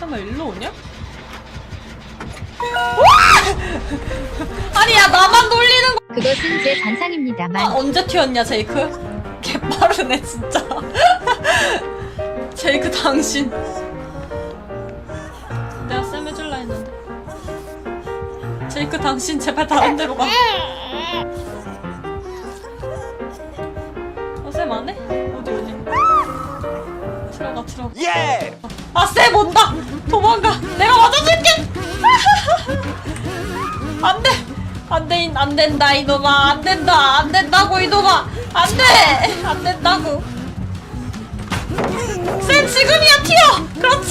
설마 일로 오냐? 아니 야 나만 놀리는 거. 그것은 제 반상입니다만 아 언제 튀었냐 제이크? 개 빠르네 진짜. 제이크 당신. 내가 쌤 해줄라 했는데. 제이크 당신 제발 다른 데로 가. 예! 아, 쌤 온다! 도망가! 내가 맞아줄게! 안 돼! 안 돼, 인- 안 된다, 이놈아. 안 된다. 안 된다고, 이놈아. 안 돼! 안 된다고. 쌤, 지금이야, 튀어! 그렇지!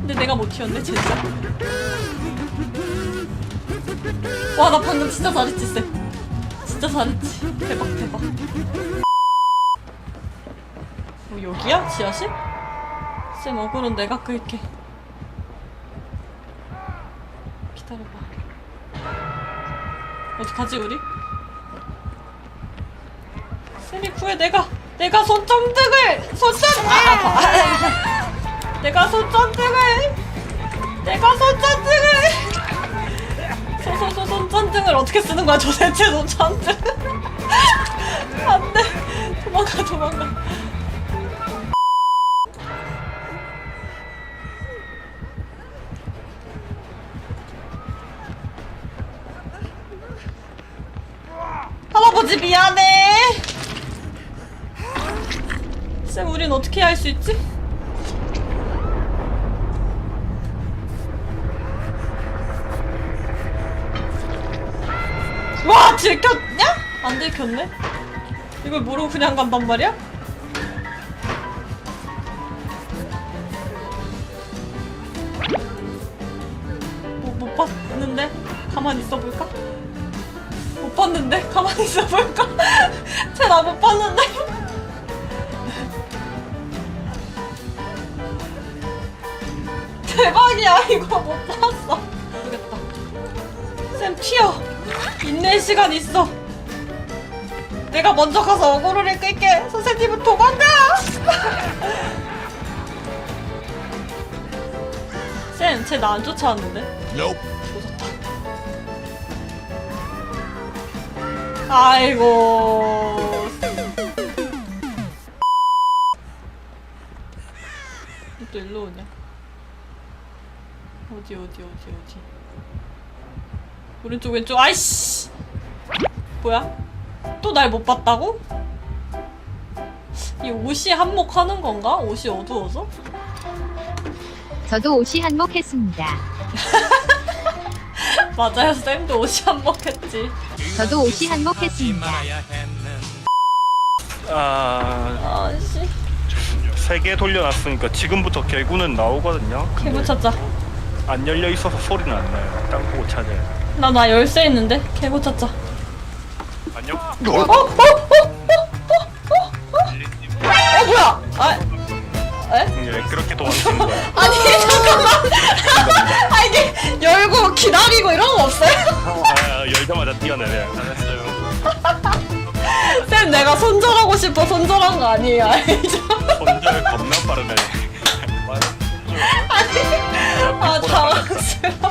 근데 내가 못 튀었네, 진짜. 와, 나 방금 진짜 잘했지, 쌤. 진짜 잘했지. 대박, 대박. 뭐 여기야? 지하실? 쌤 어그로는 내가 끌게 기다려봐 어떡하지 우리? 쌤이 구해 내가 내가 손전등을 손전 아 아파 내가 손전등을 내가 손전등을 소소소 손전등을 어떻게 쓰는 거야 도대체 손전등 할아버지 미안해. 쌤, 우린 어떻게 할 수 있지? 와, 들켰냐? 안 들켰네? 이걸 모르고 그냥 간단 말이야? 뭐, 못 봤는데? 가만히 있어 볼까? 못 봤는데? 가만히 있어 볼까? 쟤 나 못 봤는데? 대박이야 이거 못 봤어 모르겠다 쌤 튀어 인내의 시간 있어 내가 먼저 가서 어그로를 끌게 선생님은 도망가 쌤 쟤 나 안 쫓아왔는데. 아이고. 또 일로 오냐? 어디 어디 어디 어디? 오른쪽 왼쪽 아이씨. 뭐야? 또 날 못 봤다고? 이 옷이 한몫하는 건가? 옷이 어두워서? 저도 옷이 한몫했습니다. 맞아요 쌤도 옷이 한몫했지 저도 옷이 한몫했습니다. 아 아씨 세 개 돌려놨으니까 지금부터 개구는 나오거든요. 개구 찾자 안 열려 있어서 소리는 안 나요. 땅 보고 찾아야 돼. 나 나 열쇠 있는데 개구 찾자 안녕. 어? 어? 어? 어? 어? 어? 어 뭐야? 아, 에? 예, 그렇게 도망치는 거야. 아니 잠깐만 아, 열자마자 뛰어내려. 잘했어요. 쌤 내가 손절하고 싶어 손절한 거 아니에요? 알죠? 손절 겁나 빠르네. 아 당황스럽다.